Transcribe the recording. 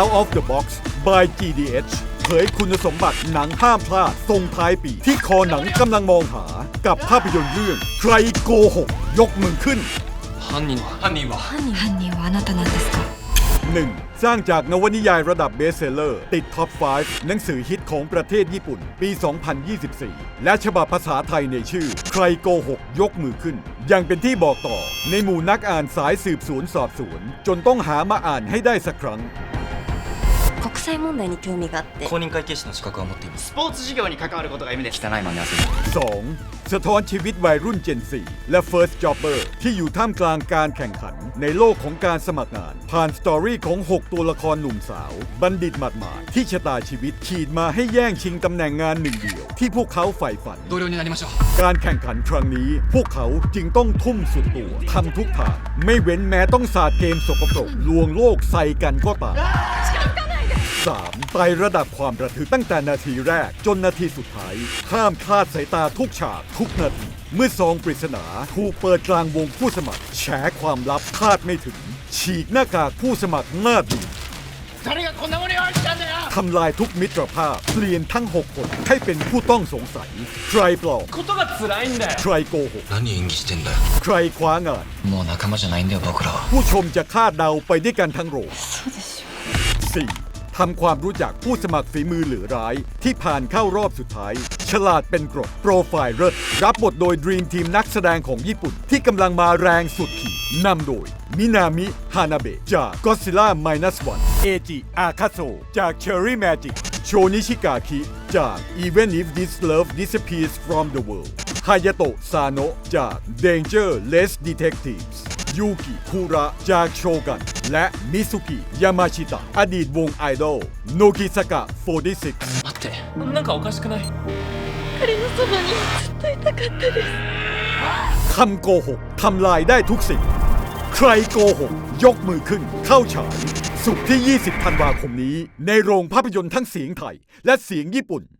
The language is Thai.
Out of the Box by GDH เผยคุณสมบัติหนังห้ามพลาดทรงท้ายปี ที่คอหนังกำลังมองหากับภาพยนตร์เรื่อง ใครโกหก ยกมือขึ้น 犯人は犯人は犯人はあなたなんですか 1. สร้างจากนวนิยายระดับเบสเซลเลอร์ ติดท็อป 5 หนังสือฮิตของประเทศญี่ปุ่น ปี 2024 และฉบับภาษาไทยในชื่อ ใครโกหก ยกมือขึ้น ยังเป็นที่บอกต่อในหมู่นักอ่านสายสืบสวนสอบสวน จนต้องหามาอ่านให้ได้สักครั้ง 国 際問題に興味があって公認会計士の資格は持っていますスポーツ事業に関わることが夢です汚い間に汗が 2. สะท้อนชีวิตวัยรุ่น Gen 4 และ First Jobber ที่อยู่ท่ามกลางการแข่งขัน ในโลกของการสมัครงาน ผ่านสตอรี่ของ 6 ตัวละครหนุ่มสาว บัณฑิตหมาดๆที่ชะตาชีวิตขีดมาให้แย่งชิงตำแหน่งงานหนึ่งเดียว ที่พวกเขาใฝ่ฝัน 同僚になりましょう การแข่งขันครั้งนี้ พวกเขาจึงต้องทุ่มสุดตัวทำทุกทาง ไม่เว้นแม้ต้องสาดเกมสกปรกลวงโลกใส่กันก็ตาม 3ไต่ระดับความระทึกตั้งแต่นาทีแรกจนนาทีสุดท้าย ข้ามคาดสายตาทุกฉากทุกนาที เมื่อซองปริศนาถูกเปิดกลางวงผู้สมัคร แฉความลับคาดไม่ถึง ฉีกหน้ากากผู้สมัครหน้าดีทำลายทุกมิตรภาพ เปลี่ยนทั้ง 6 คนให้เป็นผู้ต้องสงสัย ใครปลอมใครโกหกใครคว้างานผู้ชมจะคาดเดาไปด้วยกันทั้งโรงสี่ ทำความรู้จักผู้สมัครฝีมือเหลือร้าย ที่ผ่านเข้ารอบสุดท้าย ฉลาดเป็นกรดโปรไฟล์เลิศรับบทโดย Dream Team นักแสดงของญี่ปุ่น ที่กำลังมาแรงสุดขีดนำโดย มินามิ ฮานาเบะจาก Godzilla Minus One เอจิ อาคาโซจาก Cherry Magic โชนิชิกาคิ จาก Even If This Love Disappears From the World ฮายาโตะซาโนะจาก Danger Less Detectives ยูกิคุระจากโชกัน และมิซุกิยามาชิตะ อดีตวงไอดอลโนกิสกะ 46待ってなんかおかしくない彼のそばにずっといたかったです คำโกหก ทำลายได้ทุกสิ่ง ใครโกหก ยกมือขึ้น เข้าฉาย สุกร์ที่ 20 ธันวาคมนี้ ในโรงภาพยนตร์ทั้งเสียงไทย และเสียงญี่ปุ่น